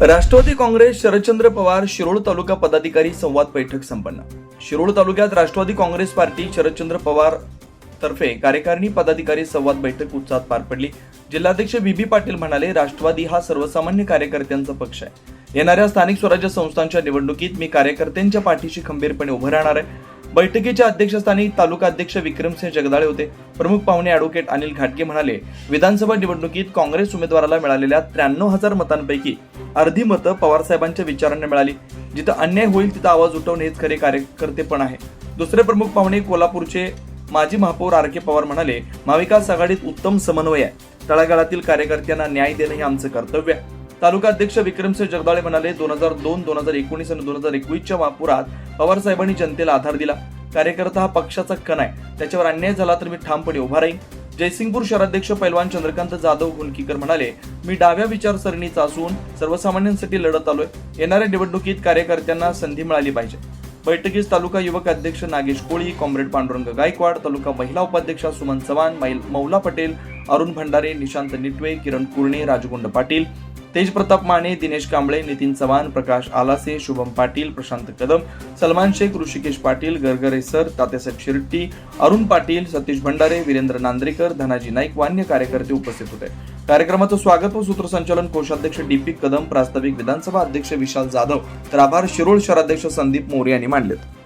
राष्ट्रवादी काँग्रेस शरदचंद्र पवार शिरोळ तालुका पदाधिकारी संवाद बैठक संपन्न. शिरोळ तालुक्यात राष्ट्रवादी काँग्रेस पार्टी शरदचंद्र पवार तर्फे कार्यकारिणी पदाधिकारी संवाद बैठक उत्साहात पार पडली. जिल्हाध्यक्ष बीबी पाटील म्हणाले राष्ट्रवादी हा सर्वसामान्य कार्यकर्त्यांचा पक्ष आहे. येणाऱ्या स्थानिक स्वराज्य संस्थांच्या निवडणुकीत मी कार्यकर्त्यांच्या पाठीशी खंबीरपणे उभं राहणार आहे. बैठकीच्या अध्यक्षस्थानी तालुका अध्यक्ष विक्रमसिंह जगदाळे होते. प्रमुख पाहुणे अॅडव्होकेट अनिल घाटगे म्हणाले विधानसभा निवडणुकीत काँग्रेस उमेदवाराला मिळालेल्या त्र्याण्णव हजार मतांपैकी अर्धी मतं पवारसाहेबांच्या विचारांना मिळाली. जिथं अन्याय होईल तिथं आवाज उठवणे हेच खरे कार्यकर्ते पण आहे. दुसरे प्रमुख पाहुणे कोल्हापूरचे माजी महापौर आर के पवार म्हणाले महाविकास आघाडीत उत्तम समन्वय आहे. तळागाळातील कार्यकर्त्यांना न्याय देणं हे आमचं कर्तव्य आहे. तालुका अध्यक्ष विक्रमसिंह जगदाळे म्हणाले दोन हजार दोन दोन हजार एकोणीस आणि दोन हजार एकवीसच्या महापुरात पवारसाहेबांनी जनतेला आधार दिला. कार्यकर्ता हा पक्षाचा कण आहे. त्याच्यावर अन्याय झाला तर मी ठामपणे उभा राहीन. जयसिंगपूर शहराध्यक्ष पैलवान चंद्रकांत जाधव हुनकीकर म्हणाले मी डाव्या विचारसरणीचा असून सर्वसामान्यांसाठी लढत आलोय येणाऱ्या निवडणुकीत कार्यकर्त्यांना संधी मिळाली पाहिजे. बैठकीस तालुका युवक अध्यक्ष नागेश कोळी कॉम्रेड पांडुरंग गायकवाड तालुका महिला उपाध्यक्षा सुमन चव्हाण मौला पटेल अरुण भंडारे निशांत निटवे किरण कुरणे राजगुंड पाटील तेज प्रताप माने दिनेश कांबळे नितीन चव्हाण प्रकाश आलासे शुभम पाटील प्रशांत कदम सलमान शेख ऋषिकेश पाटील गरगरे सर तात्यासाहेब शिरट्टी अरुण पाटील सतीश भंडारे वीरेंद्र नांद्रेकर धनाजी नाईक व अन्य कार्यकर्ते उपस्थित होते. कार्यक्रमाचं स्वागत व सूत्रसंचालन कोषाध्यक्ष डीपी कदम प्रास्ताविक विधानसभा अध्यक्ष विशाल जाधव तर आभार शिरोळ शहराध्यक्ष संदीप मोरे यांनी मांडलेत.